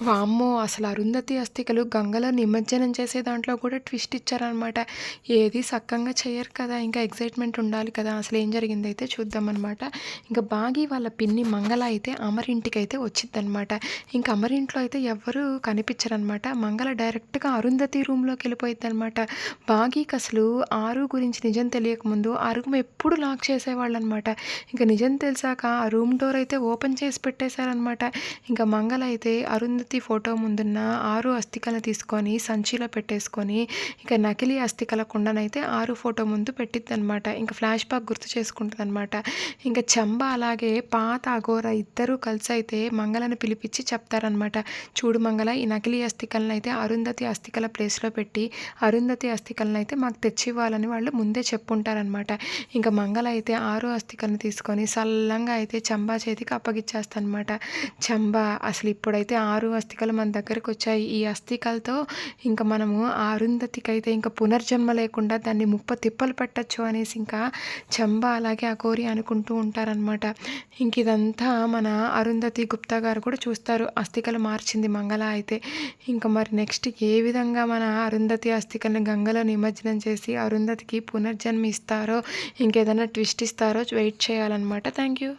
వామ్మో! అసలు అరుంధతి అస్థికలు గంగలో నిమజ్జనం చేసే దాంట్లో కూడా ట్విస్ట్ ఇచ్చారనమాట. ఏది సక్కంగా చేయరు కదా! ఇంకా ఎక్సైట్‌మెంట్ ఉండాలి కదా! అసలు ఏం జరిగిందైతే చూద్దామనమాట. ఇంకా బాగి వాళ్ళ పిన్ని మంగళ అయితే అమరింటికైతే వచ్చిద్దనమాట. ఇంక అమరింట్లో అయితే ఎవ్వరూ కనిపించరనమాట. మంగళ డైరెక్ట్‌గా అరుంధతి రూంలోకి వెళ్ళిపోయింది అనమాట బాగీకి అసలు ఆరు గురించి నిజం తెలియకముందు ఆ రూమ్ ఎప్పుడు లాక్ చేసేవాళ్ళనమాట. ఇంక నిజం తెలిసాక ఆ రూమ్ డోర్ అయితే ఓపెన్ చేసి పెట్టేశారనమాట. ఇంకా మంగళ అయితే అరుంధతి ఫోటో ముందున్న ఆరు అస్థికలను తీసుకొని సంచిలో పెట్టేసుకొని ఇక నకిలీ అస్థికల కుండనైతే ఆరు ఫోటో ముందు పెట్టిద్దనమాట. ఇంకా ఫ్లాష్ బ్యాక్ గుర్తు చేసుకుంటుందన్నమాట ఇంకా చంబ అలాగే పాత అఘోర ఇద్దరూ కలిసి అయితే మంగళను పిలిపించి చెప్తారనమాట. చూడు మంగళ ఈ నకిలీ అస్థికలనైతే అరుంధతి అస్థికల ప్లేస్‌లో పెట్టి అరుంధతి అస్థికలను అయితే మాకు తెచ్చివ్వాలని వాళ్ళు ముందే చెప్పుంటారనమాట. ఇంకా మంగళ అయితే ఆరు అస్థికలను తీసుకొని సల్లంగా అయితే చంబా చేతికి అప్పగిచ్చేస్తానమాట చంబా అసలు ఇప్పుడైతే ఆరు అస్థికలు మన దగ్గరకొచ్చాయి. ఈ అస్థికలతో ఇంకా మనము అరుంధతికి అయితే ఇంకా పునర్జన్మ లేకుండా దాన్ని ముప్ప తిప్పలు పెట్టొచ్చు అనేసి ఇంకా చంబ అలాగే అకోరి అనుకుంటూ ఉంటారనమాట. ఇంక ఇదంతా మన అరుంధతి గుప్తా గారు కూడా చూస్తారు. అస్థికలు మార్చింది మంగళ అయితే. ఇంకా మరి నెక్స్ట్ ఏ విధంగా మన అరుంధతి అస్థికల్ని గంగలో నిమజ్జనం చేసి అరుంధతికి పునర్జన్మ ఇస్తారో, ఇంకేదైనా ట్విస్ట్ ఇస్తారో వెయిట్ చేయాలనమాట. Thank you.